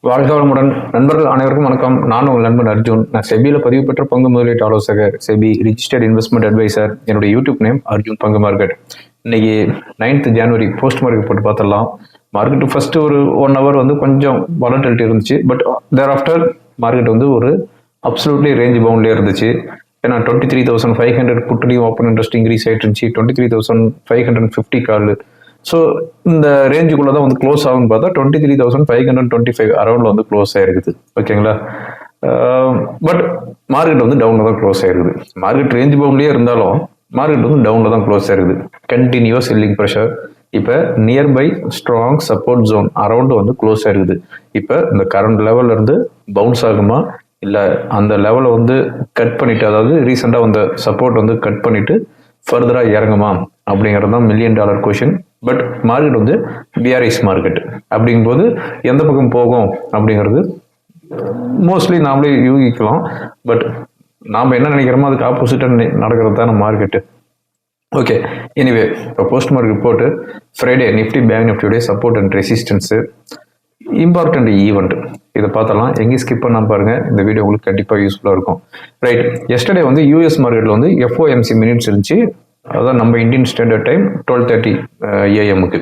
வாழ்க வளமுடன் நண்பர்கள் அனைவருக்கும் வணக்கம். நான் உங்கள் நண்பன் அர்ஜுன். நான் செபியில் பதிவு பெற்ற பங்கு முதலீட்டு ஆலோசகர் செபி ரிஜிஸ்டர்ட் இன்வெஸ்ட்மெண்ட் அட்வைசர் என்னுடைய யூடியூப் நேம் அர்ஜுன் பங்கு மார்க்கெட். இன்னைக்கு நைன்த் ஜனவரி போஸ்ட் மார்க்கெட் போட்டு பார்த்துடலாம். மார்க்கெட் ஃபர்ஸ்ட் ஒரு ஒன் ஹவர் வந்து கொஞ்சம் வாலட்டிலிட்டி இருந்துச்சு. பட் தேர் ஆஃப்டர் மார்க்கெட் வந்து ஒரு அப்சல்யூட்லி ரேஞ்ச் பவுண்ட்லேயே இருந்துச்சு. ஏன்னா twenty three thousand five hundred புட்டுலையும் open interest increase ஆயிட்டு இருந்துச்சு. Twenty three thousand five hundred fifty call so இந்த ரேஞ்சுக்குள்ள தான் வந்து க்ளோஸ் ஆகும்னு பார்த்தா twenty three thousand five hundred twenty five அரௌண்டில் வந்து க்ளோஸ் ஆயிருக்குது. ஓகேங்களா பட் மார்க்கெட் வந்து டவுனில் தான் க்ளோஸ் ஆயிருக்குது. மார்க்கெட் ரேஞ்ச் பவுண்ட்லேயே இருந்தாலும் மார்க்கெட் வந்து டவுனில் தான் க்ளோஸ் ஆயிருக்குது. கண்டினியூஸ் செல்லிங் ப்ரெஷர் இப்போ nearby strong support zone around வந்து க்ளோஸ் ஆயிருக்குது. இப்போ இந்த கரண்ட் லெவல்ல இருந்து பவுன்ஸ் ஆகுமா? இல்லை அந்த லெவலை வந்து கட் பண்ணிட்டு அதாவது ரீசெண்டாக வந்த சப்போர்ட் வந்து கட் பண்ணிட்டு ஃபர்தராக இறங்குமா? அப்படிங்கிறது தான் million dollar question but market வந்து பிஆர்ஐஸ் மார்க்கெட் அப்படிங்கும்போது எந்த பக்கம் போகும் அப்படிங்கிறது மோஸ்ட்லி நாமளே யூகிக்கலாம். பட் நாம் என்ன நினைக்கிறோமோ அதுக்கு ஆப்போசிட்டாக நடக்கிறது தானே மார்க்கெட்டு ஓகே எனிவே இப்போ போஸ்ட் மார்க்கெட் போட்டு Friday Nifty bank நிஃப்டியுடைய support and resistance important event இதை பார்த்தலாம் எங்கேயும் ஸ்கிப் பண்ணாம பாருங்க. இந்த வீடியோ உங்களுக்கு கண்டிப்பாக யூஸ்ஃபுல்லாக இருக்கும். ரைட் எஸ்டர்டே வந்து யூஎஸ் மார்க்கெட்டில் வந்து எஃப்ஓஎம்சி மினிட்ஸ் இருந்துச்சு. அதான் நம்ம Indian standard time twelve thirty ஏஎம்க்கு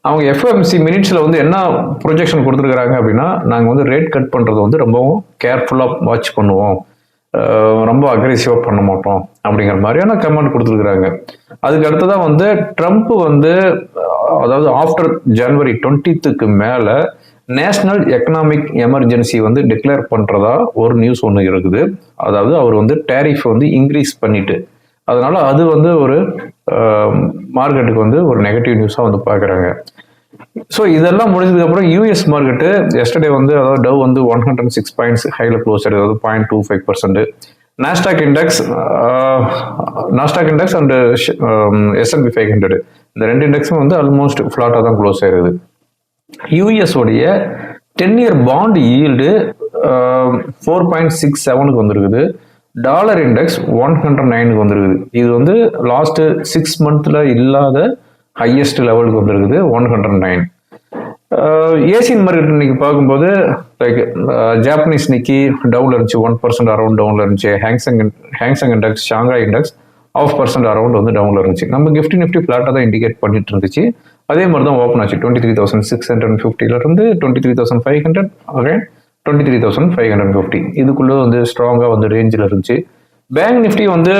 அவங்க எஃப்எம்சி மினிட்ஸில் வந்து என்ன ப்ரொஜெக்ஷன் கொடுத்துருக்குறாங்க அப்படின்னா நாங்கள் வந்து ரேட் கட் பண்ணுறது வந்து ரொம்பவும் கேர்ஃபுல்லாக வாட்ச் பண்ணுவோம். Uh, ரொம்ப அக்ரெசிவாக பண்ண மாட்டோம் அப்படிங்கிற மாதிரியான கமெண்ட் கொடுத்துருக்குறாங்க. அதுக்கு அடுத்ததான் வந்து ட்ரம்ப் வந்து uh, அதாவது ஆஃப்டர் ஜனவரி டுவெண்ட்டித்துக்கு மேலே நேஷனல் எக்கனாமிக் எமர்ஜென்சி வந்து டிக்ளேர் பண்ணுறதா ஒரு நியூஸ் ஒன்று இருக்குது. அதாவது அவர் வந்து டேரிஃப் வந்து இன்க்ரீஸ் பண்ணிட்டு அதனால் அது வந்து ஒரு மார்க்கெட்டுக்கு வந்து ஒரு நெகட்டிவ் நியூஸாக வந்து பார்க்குறாங்க ஸோ இதெல்லாம் முடிஞ்சதுக்கப்புறம் யூஎஸ் மார்க்கெட்டு எஸ்டர்டே வந்து அதாவது டவ் வந்து ஒன் ஹண்ட்ரட் சிக்ஸ் பாயிண்ட்ஸ் ஹைல க்ளோஸ் அதாவது point two five percent Nasdaq index Nasdaq index and S and P five hundred இந்த ரெண்டு இண்டெக்ஸும் வந்து ஆல்மோஸ்ட் ஃப்ளாட்டாக தான் க்ளோஸ் ஆயிருது. யூஎஸ் உடைய ten year bond yield four point six செவனுக்கு வந்திருக்குது. டாலர் இண்டெக்ஸ் ஒன் ஹண்ட்ரட் நைனுக்கு வந்துருக்குது. இது வந்து லாஸ்ட் சிக்ஸ் மந்த்ல இல்லாத ஹையஸ்ட் லெவலுக்கு வந்திருக்குது one hundred nine Asian market இன்னைக்கு பார்க்கும்போது லைக் ஜாப்பனீஸ் நிக்கி டவுன்ல இருந்துச்சு ஒன் பர்சன்ட் அரௌண்ட் டவுன்ல இருந்துச்சு. Hang Seng Hang Seng index Shanghai index half percent around வந்து டவுன்ல இருந்துச்சு. நம்ம நிஃப்டி நிஃப்டி ஃபிளாட்டாக தான் இண்டிகேட் பண்ணிட்டு இருந்துச்சு. அதே மாதிரி தான் ஓப்பன் ஆச்சு. Twenty three thousand six hundred ஃபிஃப்டியிலேருந்து twenty three thousand five hundred again twenty three thousand five hundred fifty இதுக்குள்ளே வந்து ஸ்ட்ராங்காக வந்து ரேஞ்சில் இருந்துச்சு. பேங்க் நிஃப்டி வந்து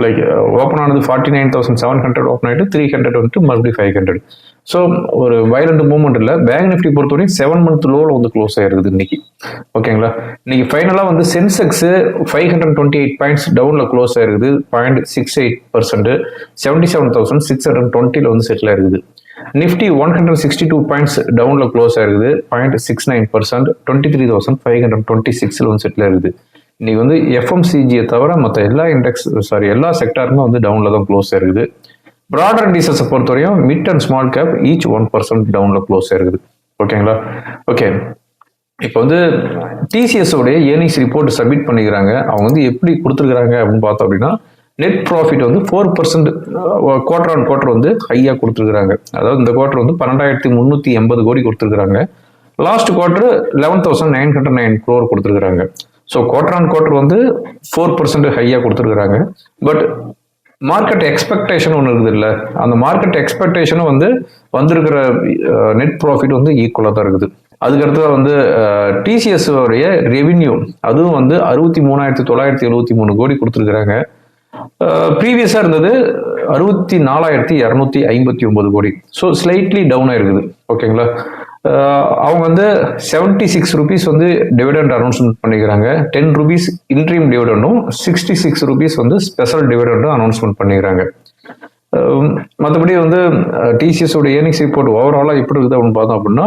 லைக் ஓப்பன் ஆனது forty nine thousand seven hundred open ஆகிட்டு த்ரீ ஹண்ட்ரட் வந்துட்டு மறுபடியும் ஃபைவ் ஹண்ட்ரட் ஸோ ஒரு வயலண்ட் மூவ்மெண்ட் இல்லை. பேங்க் நிஃப்டி பொறுத்தவரைக்கும் செவன் மந்த் லோவில் வந்து க்ளோஸ் ஆயிருக்குது இன்னைக்கு. ஓகேங்களா இன்னைக்கு ஃபைனலாக வந்து Sensex five hundred twenty eight points டவுனில் க்ளோஸ் ஆயிருக்குது. Point six eight percent seventy seven thousand six hundred டுவெண்ட்டியில் வந்து செட்டில் ஆயிருக்குது. Nifty one hundred sixty two points டவுனில் க்ளோஸ் ஆயிருக்குது. Point six nine percent twenty three thousand five hundred twenty சிக்ஸில் வந்து settle ஆயிருக்குது. இன்னைக்கு வந்து எஃப்எம்சிஜியை தவிர மற்ற எல்லா இண்டெக்ஸ் சாரி எல்லா செக்டாருமே வந்து டவுனில் தான் க்ளோஸ் ஆயிருக்குது ப்ராடர் இண்டீசஸை பொறுத்தவரையும் mid and small cap each one percent டவுனில் க்ளோஸ் ஆயிருக்குது ஓகேங்களா ஓகே இப்போ வந்து டிசிஎஸோடைய ஏர்னிங்ஸ் ரிப்போர்ட் சப்மிட் பண்ணிக்கிறாங்க. அவங்க வந்து எப்படி கொடுத்துருக்குறாங்க அப்படின்னு பார்த்தோம் அப்படின்னா நெட் ப்ராஃபிட் வந்து four percent quarter on quarter வந்து ஹையாக கொடுத்துருக்குறாங்க. அதாவது இந்த குவார்டர் வந்து பன்னெண்டாயிரத்தி முந்நூற்றி எண்பது கோடி கொடுத்துருக்குறாங்க. Last quarter eleven thousand nine hundred nine crore கொடுத்துருக்குறாங்க. ஸோ குவார்டர் ஆன் குவார்டர் வந்து ஃபோர் பர்சன்ட் ஹையாக கொடுத்துருக்குறாங்க. பட் மார்க்கெட் எக்ஸ்பெக்டேஷன் ஒன்று இருக்குது இல்லை. அந்த மார்க்கெட் எக்ஸ்பெக்டேஷனும் வந்து வந்திருக்கிற நெட் ப்ராஃபிட் வந்து ஈக்குவலாக தான் இருக்குது. அதுக்கடுத்து வந்து டிசிஎஸ் உடைய ரெவின்யூ அதுவும் வந்து அறுபத்தி மூணாயிரத்தி தொள்ளாயிரத்தி எழுபத்தி மூணு கோடி கொடுத்துருக்குறாங்க. ப்ரீவியஸாக இருந்தது அறுபத்தி நாலாயிரத்தி இரநூத்தி ஐம்பத்தி ஒன்பது கோடி. ஸோ ஸ்லைட்லி டவுன் ஆயிருக்குது ஓகேங்களா அவங்க வந்து செவன்டி சிக்ஸ் ருபீஸ் வந்து டிவிடெண்ட் அனௌன்ஸ்மெண்ட் பண்ணிக்கிறாங்க. டென் ருபீஸ் இன்ட்ரீம் டிவிடெண்டும் சிக்ஸ்டி சிக்ஸ் ருபீஸ் வந்து ஸ்பெஷல் டிவிடெண்டும் அனௌன்ஸ்மெண்ட் பண்ணிக்கிறாங்க. மற்றபடி வந்து டிசிஎஸ் உடைய ஏர்னிங்ஸ் ரிப்போர்ட் ஓவராலாக எப்படி இருக்குது அப்படின்னு பார்த்தோம் அப்படின்னா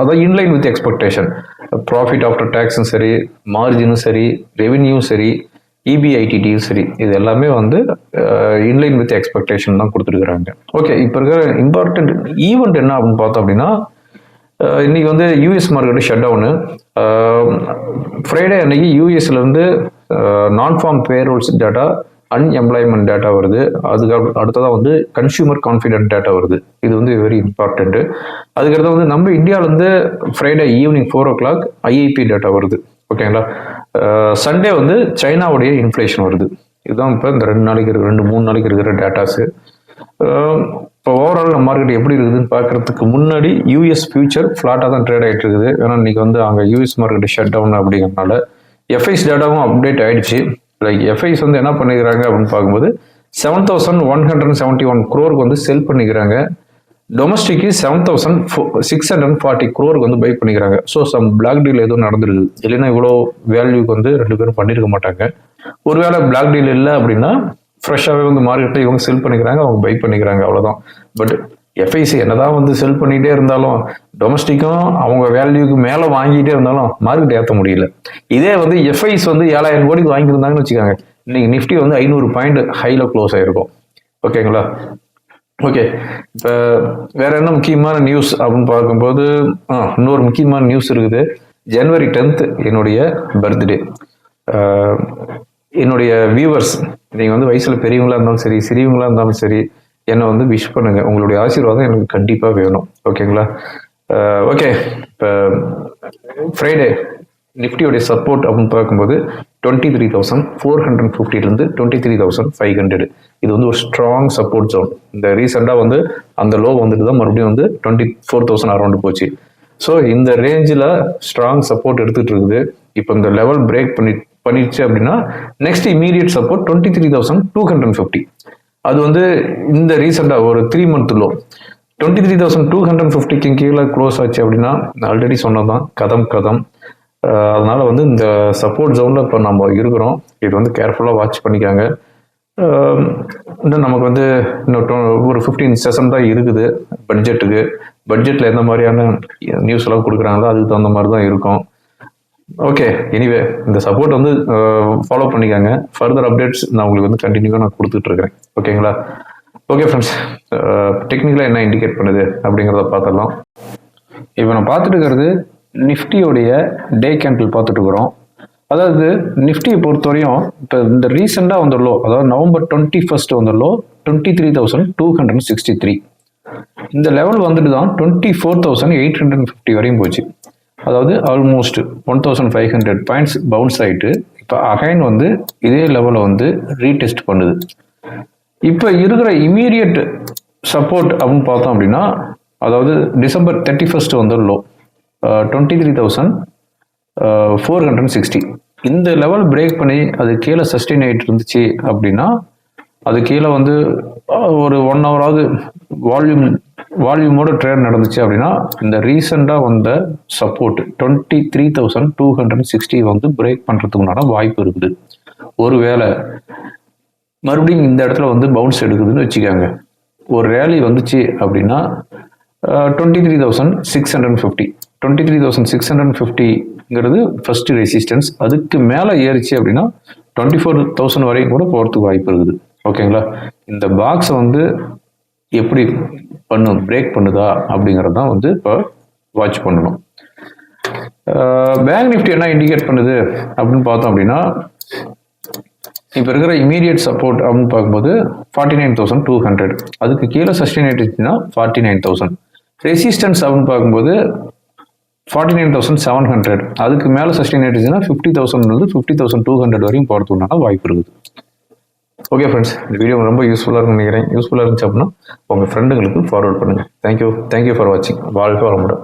அதான் inline with expectation profit after டேக்ஸும் சரி மார்ஜினும் சரி ரெவின்யூவும் சரி இபிஐடிடியும் சரி இது எல்லாமே வந்து இன்லைன் வித் எக்ஸ்பெக்டேஷன் தான் கொடுத்துருக்குறாங்க. ஓகே இப்போ இருக்கிற இம்பார்ட்டன்ட் ஈவெண்ட் என்ன அப்படின்னு பார்த்தோம் அப்படின்னா இன்னைக்கு வந்து US market shut town Friday அன்னைக்கு யூஎஸ்லேருந்து non farm payrolls data unemployment data வருது. அதுக்கு அடுத்ததாக வந்து கன்சியூமர் கான்ஃபிடென்ட் டேட்டா வருது. இது வந்து வெரி இம்பார்ட்டண்ட்டு அதுக்கடுத்து வந்து நம்ம இந்தியாவிலேருந்து Friday evening four o'clock IIP data வருது. ஓகேங்களா சண்டே வந்து சைனாவுடைய இன்ஃப்ளேஷன் வருது. இதுதான் இப்போ இந்த ரெண்டு நாளைக்கு இருக்கிற ரெண்டு மூணு நாளைக்கு இருக்கிற டேட்டாஸு இப்போ ஓவரால் மார்க்கெட் எப்படி இருக்குதுன்னு பார்க்கறதுக்கு முன்னாடி யூஎஸ் ஃபியூச்சர் ஃப்ளாட்டாக தான் ட்ரேட் ஆகிட்டு இருக்குது. ஏன்னா இன்னைக்கு வந்து அங்கே யூஎஸ் மார்க்கெட் ஷட் டவுன் அப்படிங்கிறனால எஃப்ஐஸ் டேட்டாவும் அப்டேட் ஆயிடுச்சு. லைக் எஃப்ஐஸ் வந்து என்ன பண்ணிக்கிறாங்க அப்படின்னு பார்க்கும்போது seven thousand one hundred seventy one குரோருக்கு வந்து செல் பண்ணிக்கிறாங்க. Domestic seven thousand six hundred forty க்ரோருக்கு வந்து பை பண்ணிக்கிறாங்க. ஸோ சம் பிளாக் டீல் எதுவும் நடந்துருக்குது இல்லைன்னா இவ்வளோ வேல்யூக்கு வந்து ரெண்டு பேரும் பண்ணியிருக்க மாட்டாங்க. ஒருவேளை பிளாக் டீல் இல்லை அப்படின்னா ஃப்ரெஷ்ஷாகவே வந்து மார்க்கெட்டில் இவங்க செல் பண்ணிக்கிறாங்க அவங்க பை பண்ணிக்கிறாங்க அவ்வளோதான் பட் எஃப்ஐசி என்னதான் வந்து செல் பண்ணிகிட்டே இருந்தாலும் டொமஸ்டிக்கும் அவங்க வேல்யூக்கு மேலே வாங்கிட்டே இருந்தாலும் மார்க்கெட் ஏற்ற முடியல. இதே வந்து எஃப்ஐஸ் வந்து ஏழாயிரம் கோடிக்கு வாங்கியிருந்தாங்கன்னு வச்சுக்காங்க. இன்னைக்கு நிஃப்டி வந்து ஐநூறு பாயிண்ட் ஹையில் க்ளோஸ் ஆயிருக்கும். ஓகேங்களா ஓகே இப்போ வேற என்ன முக்கியமான நியூஸ் அப்படின்னு பார்க்கும்போது ஆ இன்னொரு முக்கியமான நியூஸ் இருக்குது. ஜனவரி டென்த் என்னுடைய பர்த்டே என்னுடைய வியூவர்ஸ் நீங்கள் வந்து வயசில் பெரியவங்களா இருந்தாலும் சரி சிறியவங்களா இருந்தாலும் சரி என்னை வந்து விஷ் பண்ணுங்க. உங்களுடைய ஆசீர்வாதம் எனக்கு கண்டிப்பாக வேணும். ஓகேங்களா ஓகே இப்போ ஃப்ரைடே நிஃப்டியோடைய சப்போர்ட் அப்படின்னு பார்க்கும்போது twenty three thousand four hundred ஃபிஃப்டிலேருந்து twenty three thousand five hundred இது வந்து ஒரு ஸ்ட்ராங் சப்போர்ட் ஜோன் இந்த ரீசெண்டாக வந்து அந்த லோ வந்துட்டு தான் மறுபடியும் வந்து டுவெண்ட்டி ஃபோர் தௌசண்ட் அரௌண்டு போச்சு. ஸோ இந்த ரேஞ்சில் ஸ்ட்ராங் சப்போர்ட் எடுத்துகிட்டு இருக்குது. இப்போ இந்த லெவல் பிரேக் பண்ணி பண்ணிடுச்சு அப்படின்னா next immediate support twenty three thousand two hundred fifty அது வந்து இந்த ரீசெண்டாக ஒரு three month low twenty three thousand two hundred ஃபிஃப்டிக்கு கீழே க்ளோஸ் ஆச்சு அப்படின்னா ஆல்ரெடி சொன்னதான் கதம் கதம். அதனால் வந்து இந்த சப்போர்ட் ஜோனில் இப்போ நம்ம இருக்கிறோம். இது வந்து கேர்ஃபுல்லாக வாட்ச் பண்ணிக்காங்க. இன்னும் நமக்கு வந்து இன்னும் டொ- ஒரு ஃபிஃப்டீன் செஷன் தான் இருக்குது பட்ஜெட்டுக்கு பட்ஜெட்டில் எந்த மாதிரியான நியூஸ் எல்லாம் கொடுக்குறாங்களோ அதுக்கு தகுந்த மாதிரி தான் இருக்கும். ஓகே எனிவே இந்த சப்போர்ட் வந்து ஃபாலோ பண்ணிக்காங்க. ஃபர்தர் அப்டேட்ஸ் நான் உங்களுக்கு வந்து கண்டினியூவாக நான் கொடுத்துட்டு ஓகேங்களா ஓகே ஃப்ரெண்ட்ஸ் டெக்னிக்கலாக என்ன இண்டிகேட் பண்ணுது அப்படிங்கிறத பார்த்துடலாம். இப்போ நான் பார்த்துட்டு இருக்கிறது நிஃப்டியோடைய டே கேண்டில் பார்த்துட்டு இருக்கிறோம் அதாவது நிஃப்டியை பொறுத்தவரையும் இப்போ இந்த ரீசெண்டாக வந்த லோ அதாவது நவம்பர் டுவெண்ட்டி ஃபர்ஸ்ட் வந்த low twenty three thousand two hundred sixty three இந்த லெவல் வந்துட்டு தான் twenty four thousand eight hundred fifty வரையும் போச்சு. அதாவது almost one thousand five hundred points bounce ஆகிட்டு இப்போ அகைன் வந்து இதே லெவலை வந்து ரீடெஸ்ட் பண்ணுது. இப்போ இருக்கிற இமீடியட் சப்போர்ட் அப்படின்னு பார்த்தோம் அப்படின்னா அதாவது டிசம்பர் தேர்ட்டி ஃபர்ஸ்ட் வந்து low twenty three thousand four hundred sixty இந்த லெவல் பிரேக் பண்ணி அது கீழே சஸ்டெயின் ஆகிட்டு இருந்துச்சு அப்படின்னா அது கீழே வந்து ஒரு ஒன் ஹவராவது வால்யூம் வால்யூமோட ட்ரேட் நடந்துச்சு அப்படின்னா இந்த ரீசெண்டாக வந்த support twenty three thousand two hundred sixty வந்து பிரேக் பண்ணுறதுக்குண்டான வாய்ப்பு இருக்குது. ஒருவேளை மறுபடியும் இந்த இடத்துல வந்து பவுன்ஸ் எடுக்குதுன்னு வச்சுக்கோங்க. ஒரு ரேலி வந்துச்சு அப்படின்னா twenty three thousand six hundred fifty twenty three thousand six hundred ஃபிஃப்டிங்கிறது first resistance அதுக்கு மேலே ஏறிச்சு அப்படின்னா டுவெண்ட்டி ஃபோர் தௌசண்ட் வரைக்கும் கூட போகிறதுக்கு வாய்ப்பு இருக்குது. ஓகேங்களா இந்த பாக்ஸை வந்து எப்படி பண்ணும் பிரேக் பண்ணுதா அப்படிங்கிறது தான் வந்து இப்போ வாட்ச் பண்ணணும். பேங்க் நிஃப்டி என்ன இண்டிகேட் பண்ணுது அப்படின்னு பார்த்தோம் அப்படின்னா இப்போ இருக்கிற இமீடியட் சப்போர்ட் அப்படின்னு பார்க்கும்போது forty nine thousand two hundred அதுக்கு கீழே சஸ்டெயின் ஆயிடுச்சுன்னா ஃபார்ட்டி நைன் தௌசண்ட் ரெசிஸ்டன்ஸ் அப்படின்னு பார்க்கும்போது forty nine thousand seven hundred அதுக்கு மேலே சஸ்டெயின் ஆயிடுச்சுன்னா ஃபிஃப்டி தௌசண்ட்லேருந்து ஃபிஃப்டி தௌசண்ட் டூ ஹண்ட்ரட் வரையும் போகிறதுனால வாய்ப்பு இருக்குது. ஓகே ஃப்ரெண்ட்ஸ் இந்த வீடியோ ரொம்ப யூஸ்ஃபுல்லாக இருக்கும்னு நினைக்கிறேன். யூஸ்ஃபுல்லாக இருந்துச்சு அப்படின்னா உங்கள் ஃப்ரெண்டுங்களுக்கு ஃபார்வர்ட் பண்ணுங்கள் thank you thank you for வாட்சிங் வாழ்க்கை வளமுடன்.